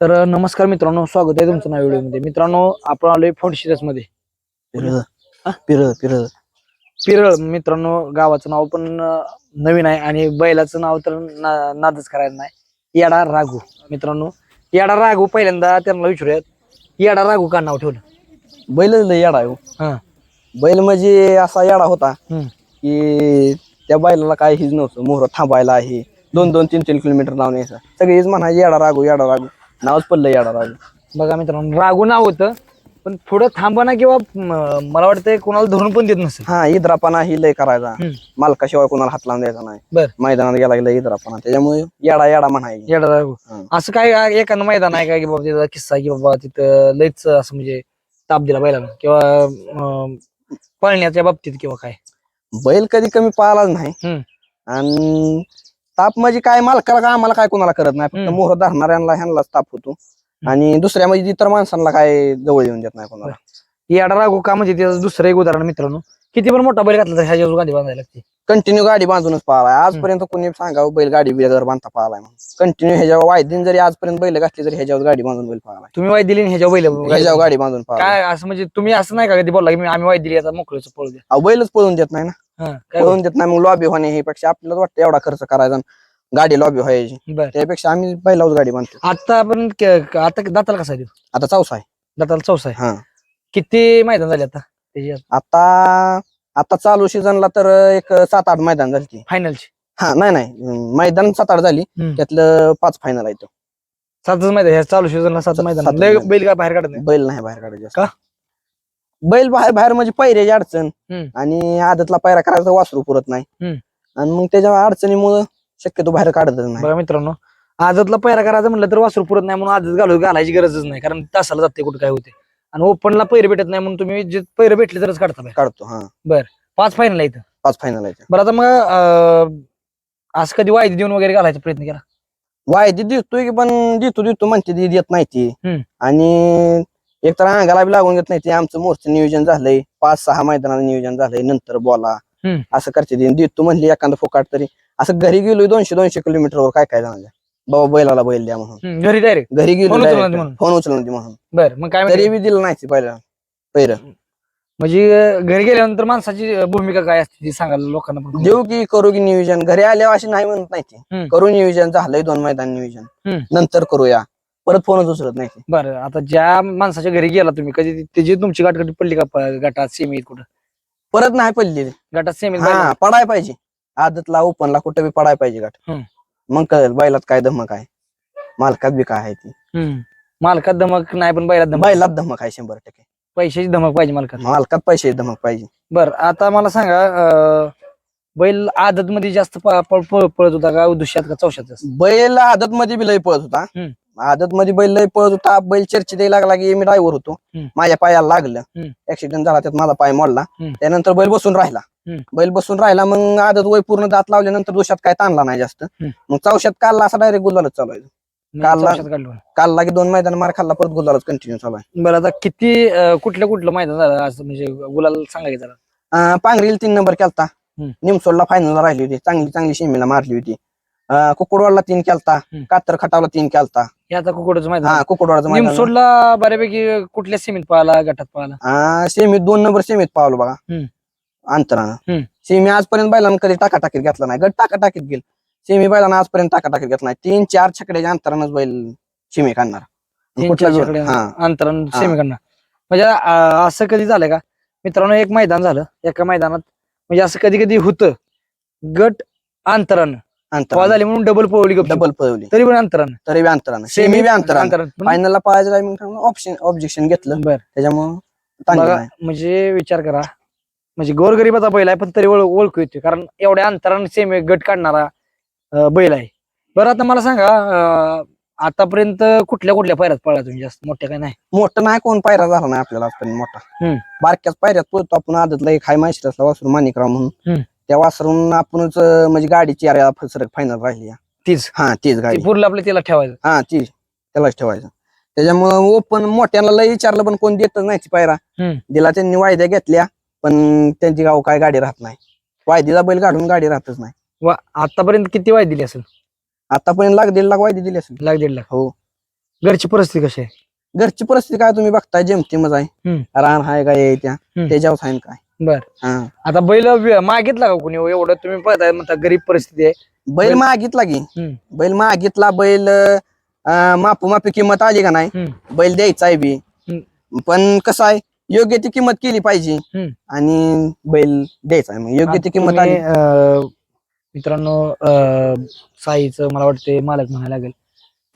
तर नमस्कार मित्रांनो स्वागत आहे तुमचं नाव व्हिडिओमध्ये. मित्रांनो आपण आलोय फोर्टमध्ये. पिरळ पिरळ पिरळ. पिरळ मित्रांनो गावाचं नाव पण नवीन आहे आणि बैलाचं नाव तर ना- नादच करायचं नाही. येडा राघू मित्रांनो. येडा राघू पहिल्यांदा त्यांना विचारूयात. येडा राघू का नाव ठेवलं? बैलच लय येडा आहे हो. हा. बैल म्हणजे असा येडा होता हम्म. की त्या बैलाला काय हीच नव्हतं. मोहर थांबायला आहे. दोन दोन तीन तीन किलोमीटर लावून यायचं सगळीच म्हणायची येडा रागू येडा रागू नावच पडलं येडा रागू बघा मित्रांनो राघू नाव होतं पण पुढं थांबना किंवा म- मला वाटतं कोणाला धरून पण देत नसेल. हा इद्रापणा ही लय करायचा. हम्म. मालकाशिवाय कोणाला हात लावून द्यायचा नाही. बर. मैदानात गेला गेला इद्रापणा. त्याच्यामुळे येडा येडा म्हणायची. येडा हा. असं काय आ- एखादं मैदान आहे का की बाबा तिथं किस्सा की बाबा तिथं लयच असं म्हणजे ताप दिला बैलानं? किंवा अं, पळण्याच्या बाबतीत किंवा काय? बैल कधी कमी पाहिलाच नाही. हम्म. आणि ताप म्हणजे काय? मालकाला काय आम्हाला काय कोणाला करत नाही? फक्त. मोहर धरणाऱ्यांना ह्यांनाच ताप होतो. आणि दुसऱ्या म्हणजे इतर माणसांना काय जवळ येऊन देत नाही कोणाला. येडा का म्हणजे त्याचं दुसरं एक उदाहरण मित्रांनो. किती पण मोठा बैल घातला तर ह्या गांधी बांधायला लागते. कंटिन्यू गाडी बांधूनच पाहिलाय आजपर्यंत कोणी सांगावं बैल गाडी बिगर बांधता पाहिलाय कंटिन्यू ह्याच्यावर वायदीन जरी आजपर्यंत बैल घातली तरी ह्याच्यावर गाडी बांधून बैल पाहिलाय तुम्ही वाय दिली आणि ह्याच्या बैल ह्याच्यावर गाडी बांधून पाहिलाय काय असं म्हणजे तुम्ही असं नाही का कधी बोलला की मी- आम्ही वाय दिली आता मोकळच पळू द्या. बैलच पळून देत नाही ना. हा, काय पळून देत नाही मग लॉबी होणे हे पेक्षा आपल्याला वाटतं एवढा खर्च करायचा गाडी लॉबी व्हायची. बर. त्यापेक्षा आम्ही बैलावर गाडी बांधतो. आता आपण क- आता दाताला कसा देऊ? आता चौसा आहे. दाताला चौसा आहे. हा. किती मैदान झाले आता त्याची आता आता चालू सीझनला तर एक सात आठ मैदान झाली फायनलची हा नाही नाही. अं, मैदान सात आठ झाली. हम्म. त्यातलं पाच फायनल आहेत सातच मैदान ह्या चालू सीझनला सात सात- मैदान. लय मैदान. बैल काय बाहेर काढत नाही? बैल नाही बाहेर काढायचे का? बैल बाहेर बाहेर म्हणजे पैऱ्याची अडचण. हम्म. आणि आदतला पायरा करायचा वासरू पुरत नाही. हम्म. आणि मग त्याच्या अडचणीमुळे शक्यतो बाहेर काढतच नाही. बघा मित्रांनो आजतला पैरा करायचं म्हणलं तर वासरू पुरत नाही म्हणून आजच घालू घालायची गरजच नाही. कारण तासाला जाते कुठे काय होते. आणि ओपनला पैर भेटत नाही म्हणून तुम्ही जे पैर भेटले तरच काढता बाहेर. काढतो हा. पाच फायनल इथं. पाच फायनल आहेत बरं आता मग अं, असं कधी वायदी देऊन वगैरे घालायचा प्रयत्न केला? वायदी देतोय की पण देतो देतो म्हणते ती देत नाही ती. हम्म. आणि एक तर अंगाला बी लागून घेत नाही. ते आमचं मोर्चं नियोजन झालंय. पाच सहा मैदानाचं नियोजन झालंय. नंतर बोला. असं करते ती. देतो म्हणली एखादं फुकाट तरी. असं घरी गेलोय दोनशे दोनशे किलोमीटरवर काय काय जाणार बाबा बैलाला बैल द्या म्हणून. हम्म, घरी डायरेक्ट घरी गेलो फोन direct. नाही म्हणून. फोन म्हणून. बर मग काय तरी? बी दिलं नाही ते पहिला. पहिलं. म्हणजे अं, घरी गेल्यानंतर माणसाची अं, भूमिका काय असते ती सांगायला लोकांना पण? देऊ की करू की नियोजन. घरी आल्यावर अशी नाही म्हणत नाही ती. हम्म. करू नियोजन. झालंय दोन मैदान नियोजन. हम्म. नंतर करूया. परत फोनच उचलत नाही बरं आता ज्या माणसाच्या घरी गेला तुम्ही कधी त्याची तुमची गाठगटी पडली का प- गटात सेमीत कुठं? परत नाही पडली ती. गटात सेमीत हा पडाय पाहिजे. आदतला ओपनला कुठे बी पडाय पाहिजे गाठ हम्म. मग कळेल बैलात काय धमक आहे. मालकात बी काय आहे ती. मालकात धमक नाही पण बैलात धमक. बैलात धमक आहे शंभर टक्के. पैशाची धमक पाहिजे मालकात. मालकात पैसे धमक पाहिजे. बर आता मला सांगा अं, बैल आदत मध्ये जास्त प- प- प- पळत होता का दुष्यात का चौशात जास्त? बैल आदत मध्ये बी लय पळत होता. हम्म. आदत मध्ये बैल लय पळत होता. बैल चर्चे द्यायला लागला की मी ड्रायव्हर होतो. हम्म. माझ्या पायाला लागलं. हम्म. ऍक्सिडेंट झाला त्यात माझा पाय मोडला. हम्म. त्यानंतर बैल बसून राहिला. हम्म. बैल बसून राहिला मग आदत वय पूर्ण दात लावल्यानंतर दोषात काय ताणला नाही जास्त. हम्म. मग चौशात काढला असा डायरेक्ट गुलालच चालू आहे. कालला- चौशात काढलं काढला की दोन मैदान मार खाल्ला परत गुलालच कंटिन्यू चालू आहे. बरं आता किती अं, कुठल्या कुठलं मैदान झालं असं म्हणजे गुलाल सांगा की जरा. अं, पांगरीला तीन नंबर केलता. निमसोडला फायनलला राहिली होती. चांगली चांगली शेमीला मारली होती. अं, कुकुडवाडला तीन केलता हम्म. कातर खटावला तीन केलता. हे आता कुकडचं हा कुकुडवाडचं मैदान निमसोडला बऱ्यापैकी कुठल्या सीमित पाहिला गटात पाहिला सेमीत दोन नंबर सेमीत पावलो बघा. हम्म. अंतरानं. हम्म. सेमी आजपर्यंत बैलांना कधी टाकाटाकीत घेतला नाही. गट टाकाटाकीत गेल. सेमी बैलांना आजपर्यंत टाकाटाकीत घेतला नाही. तीन चार छकड्याच्या अंतरानच बैल सेमी काढणार. कुठला हा. अंतरण हा. सेमीकडनं म्हणजे अं, असं कधी झालंय का? मित्रांनो एक मैदान झालं. एका मैदानात. म्हणजे असं कधी कधी होतं. गट अंतरण अंतर झाली म्हणून डबल पळवली डबल पळवली. तरी पण अंतरण तरी बी अंतरानं. सेमी बी अंतरानं. अंतरण पण- फायनलला पळायचं ऑप्शन ऑब्जेक्शन घेतलं बर. त्याच्यामुळे ताणलं बघा नाही. म्हणजे विचार करा. म्हणजे गोरगरीबाचा बैल आहे पण तरी ओळ- ओळखू येते कारण एवढ्या अंतराने सेमी गट काढणारा अं, बैल आहे. बरं आता मला सांगा अं, आतापर्यंत कुठल्या कुठल्या पायऱ्यात पळला तुम्ही जास्त? मोठ्या काय नाही? मोठं नाही कोण पायरा झाला नाही आपल्याला आजपर्यंत मोठा. हम्म. बारक्याच पायऱ्यात पळतो आपण. आदतला एक हाय माहिती वासरू माणिकराव म्हणून. हम्म. त्या वासरून आपणच अं, म्हणजे गाडीची अरे फसरक फायनल राहिली आहे. तीच? हा तीच गाडी. ती पुरलं आपलं तिला ठेवायचं? हा ती त्यालाच ठेवायचं. त्याच्यामुळं ओपन मोठ्यांना लय विचारलं पण कोण देतच नाही ती पायरा. हम्म. दिला त्यांनी वायद्या घेतल्या पण त्यांची गाव काय गाडी राहत नाही. वायदीला बैल काढून गाडी राहतच नाही. वा आतापर्यंत किती वाय दिली असेल? आतापर्यंत लाख दीड लाख वायदी दिली असेल. लाख दीड लाख. हो. घरची परिस्थिती कशी आहे? घरची परिस्थिती काय तुम्ही बघताय जेमतेमच आहे. हम्म. रान हाय काय त्या हम्म. त्याच्यावर आहे काय. बर. हा. आता बैल वि- मागितला का कोणी? एवढं तुम्ही पाहताय म्हणता गरीब परिस्थिती आहे. बैल मागितला की. हम्म. बैल मागितला बैल अं, मापू मापी किंमत आली का नाही? हम्म. बैल द्यायचा आहे बी. हम्म. पण कसं आहे योग्य ती किंमत केली पाहिजे. हम्म. आणि बैल द्यायचा आहे मग. योग्य ती किंमत तुम्ही, आली. अं, मित्रांनो अं, साईचं मला वाटते मालक म्हणायला लागेल.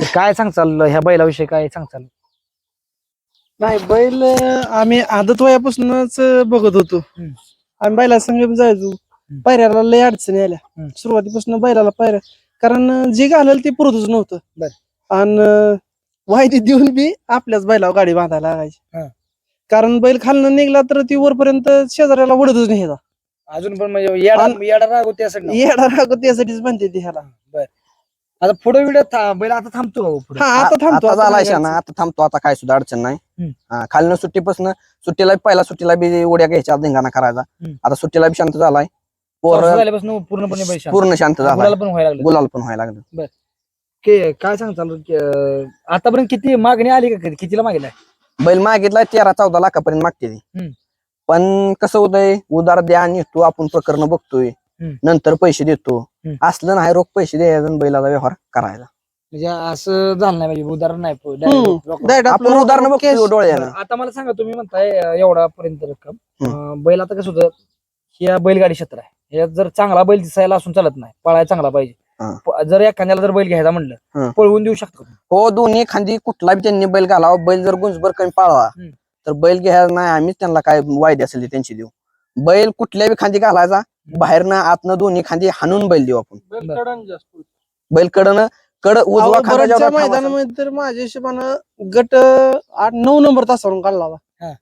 तर काय सांगचाल ह्या बैलाविषयी काय सांगचाल नाही बैल आम्ही आदत वयापासूनच बघत होतो. आम्ही बैला संग जायचो पायऱ्याला लय अडचणी आल्या. सुरुवातीपासून बैलाला पायऱ्या कारण जे घालेल ते पुरतच नव्हतं. आणि वायदी देऊन बी आपल्याच बैलावर गाडी बांधायला. लागायची कारण बैल खालनं निघला तर ती वरपर्यंत शेजाऱ्याला वडतच नाही. अजून पण म्हणजे येडा राग त्यासाठी येडा राग त्यासाठीच म्हणते ती ह्याला आता पुढे व्हिडिओ बैल आता थांबतो पुढे. हा आता थांबतो आता आता झाला शाना जायचं. आता थांबतो आता काय सुद्धा अडचण नाही. हम्म. हा, खालनं सुट्टीपासून सुट्टीला पहिला सुट्टीला बी उड्या घ्यायच्या धिंगाणा करायचा. हम्म. आता सुट्टीला बी शांत झालाय. पोर पावसाळा झाल्यापासून पूर्णपणे बैल शांत. पूर्ण शांत गुलाला झालाय पण व्हायला लागलं. गुलाल पण व्हायला लागलं. के- काय सांगचाल की, अं, आतापर्यंत किती मागणी आली का कितीला मागितलाय? बैल मागितलाय तेरा चौदा लाखापर्यंत मागते ती. हम्म. पण कसं होतंय उदार द्या आणि तू आपण प्रकरण बघतोय. हम्म. नंतर पैसे देतो हम्म. असलं नाही रोख पैसे द्यायचा बैलाचा व्यवहार करायचा म्हणजे असं झालं नाही पाहिजे उदाहरण नाही प- direct हम्म. लोकं- Direct आपण आपलं उदाहरण बघतोय cash- डोळ्यानं आता मला सांगा तुम्ही म्हणताय अं, एवढा पर्यंत रक्कम. अं, बैल आता कसं होतं या बैलगाडी क्षेत्र आहे यात जर चांगला बैल दिसायला असून चालत नाही पळायला चांगला पाहिजे हा. प- जर एखाद्याला जर बैल घ्यायचा म्हणलं हा. पळवून देऊ शकतो? हो दोन्ही खांदी कुठला बी त्यांनी बैल घालावा बैल जर गुंजभर कमी हम्म. तर बैल घ्यायला नाही आम्हीच त्यांना काय वायदे असेल ते त्यांची देऊ बैल कुठल्या बी खांदी घालायचा बाहेरनं आतनं दोन्ही खांदी हाणून बैल देऊ आपण. बैल कडन जास्त बैल कडनं कड उजवा खांदा जेवढा मैदानामध्ये तर माझ्या हिशोबानं गट अं, आठ नऊ नंबर तासावरून काढला हा. होता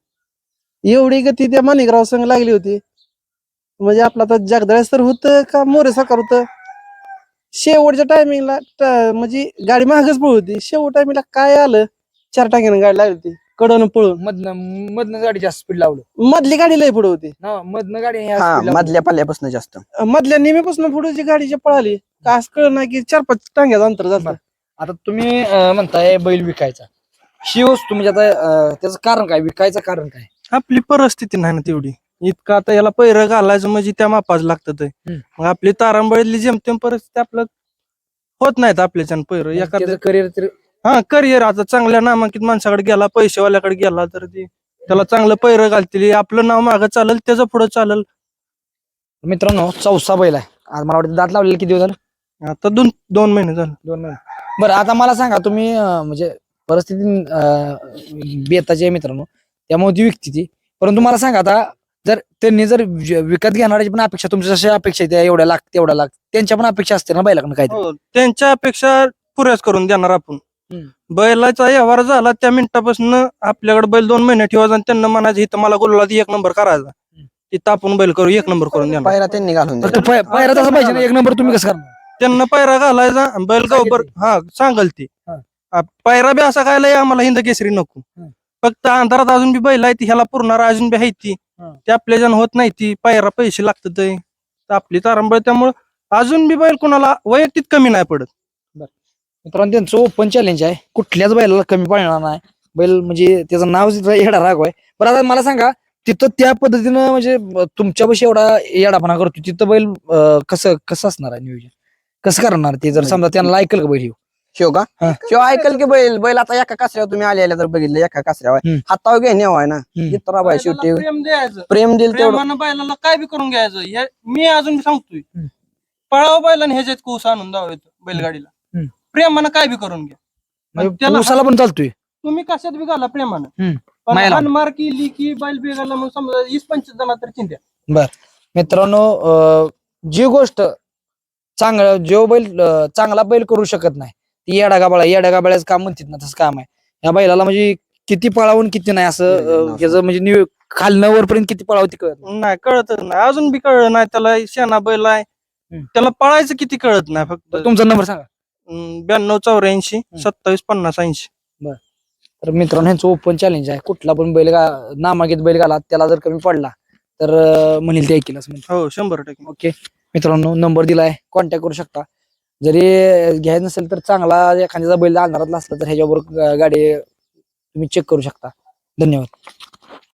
एवढी गती त्या माणिकराव संघ लागली होती. म्हणजे आपला तर जगदळ्यास तर होत का मोरे साकार होत? शेवटच्या टायमिंगला म्हणजे गाडी मागच पळत होती. शेवट टायमिंगला काय आलं? चार टाक्यानं गाडी लागली होती. कडन पळून. मधनं मधनं गाडी जास्त स्पीड लावलं. मधली गाडी लय पुढे होती. ना मधनं गाडी ह्या हा speed लावली. मधल्या पल्ल्यापासून जास्त. मधल्या नेहमीपासून पुढे जी गाडी जी पळाली का असं कळ नाही की चार पाच टांग्याचं अंतर झालं. आता तुम्ही अं, म्हणताय बैल विकायचा. ही वस्तू म्हणजे आता अं, त्याचं कारण काय? विकायचं कारण काय? आपली परिस्थिती नाही ना तेवढी. इतकं आता याला पैर घालायचं म्हणजे त्या मापाच लागतं हम्म. मग आपली तारांबळीतली जेमतेम परिस्थिती आपलं होत नाहीत आपल्याच्यान पैर. एखादं त्याचं करिअर तर हा करिअर आता चांगल्या नामांकित माणसाकडे गेला पैसेवाल्याकडे गेला तर ती त्याला चांगलं पैर घालतील. आपलं नाव मागं चालेल त्याचं पुढे चालेल. मित्रांनो चौसा बैल आहे. आज मला वाटतं दात लावलेले किती दिवस झालं? आता दोन दोन महिने झाले. दोन महिने. बरं आता मला सांगा तुम्ही अं, म्हणजे परिस्थिती अं, बेताची आहे मित्रांनो. त्यामुळे ती विकती ती. परंतु मला सांगा आता जर त्यांनी जर विकत घेणाऱ्याची पण अपेक्षा तुमच्या जशा अपेक्षा त्या एवढ्या लाख तेवढ्या लाख त्यांच्या पण अपेक्षा असते ना बैलाकडनं काय हो, त्यांच्या अपेक्षा पुऱ्याच करून देणार आपण. बैलाचा व्यवहार झाला त्या मिनिटापासून आपल्याकडे बैल दोन महिने ठेवायचा आणि त्यांना म्हणायचं इथं मला गुलाला एक नंबर करायचा तिथं आपण बैल करू एक नंबर करून देणार पायरा त्यांनी घालून दिला. पायरा तसा पाहिजे ना एक नंबर तुम्ही कसं करणार त्यांना पायरा घालायचा आणि बैल गावभर हा सांगल ती हा. आ, पायरा बी असा काय लय आम्हाला हिंद केसरी नको. फक्त अंधारात अजून बी बैल आहे ती ह्याला पुरणार अजून बी आहे ती हा. ते आपल्या जण होत नाही ती पायरा पैसे लागतात ते. तर आपली तारांबळ त्यामुळे अजून बी बैल कोणाला वैयक्तिक कमी नाही पडत मित्रांनो त्यांचं ओपन चॅलेंज आहे. कुठल्याच बैलाला कमी पडणार नाही. बैल म्हणजे त्याचं नाव तिथं येडा राग आहे बरं आता मला सांगा तिथं त्या पद्धतीनं म्हणजे तुमच्यापाशी एवढा येडापणा करतो तिथं बैल कसं कसं असणार आहे नियोजन? कसं करणार ते? जर समजा त्यांना ऐकल का बैल ह्यो? शिव का. शिव ऐकल की बैल बैल आता एका कासऱ्यावर तुम्ही आले तर बघितलं एका कासऱ्यावर. हातावर घेणे आहे ना. जित्रा बाय शेवटी. प्रेम द्यायचं. प्रेम दिल तेवढं. बैलाला काय बी करून घ्यायचं. हे मी अजून सांगतोय. पळाव बैलाने ह्याच्यात कुस आणून द्यावं बैलगाडीला. प्रेमानं काय बी करून घ्या. म्हणजे त्याला पण चालतोय. तुम्ही कशात बी घाला प्रेमानं. हम्म. पण मायला. हानमार केली की बैल बिघाला मग समजा वीस पंचवीस जण तर चिंत्या बर. मित्रांनो अं, जी गोष्ट चांगला जो बैल अं, चांगला बैल करू शकत नाही ती येडा गाबाळा येडा गाबाळ्याचं काम म्हणतात ना तसं काम आहे. या बैलाला म्हणजे किती पळावून किती नाही असं अं, याचं म्हणजे निव- खालनं वरपर्यंत किती पळावं ती कळत नाही. नाही कळतच नाही. अजून बी कळलं नाही त्याला शेणा बैल आहे. हम्म. त्याला पळायचं किती कळत नाही फक्त. तुमचा नंबर सांगा. ब्याण्णव चौऱ्याऐंशी सत्तावीस पन्नास ऐंशी. तर मित्रांनो ह्यांचं ओपन चॅलेंज आहे. कुठला पण बैल गा नामागेत बैल घाला त्याला जर कमी पडला तर अं, म्हणेल ते ऐकेल असं म्हणतो हो शंभर टक्के. ओके. मित्रांनो नंबर दिलाय. कॉन्टॅक्ट करू शकता. जरी घ्यायचं नसेल तर चांगला एखाद्याचा बैल अंधारातला असला तर ह्याच्यावर गाडी तुम्ही चेक करू शकता. धन्यवाद.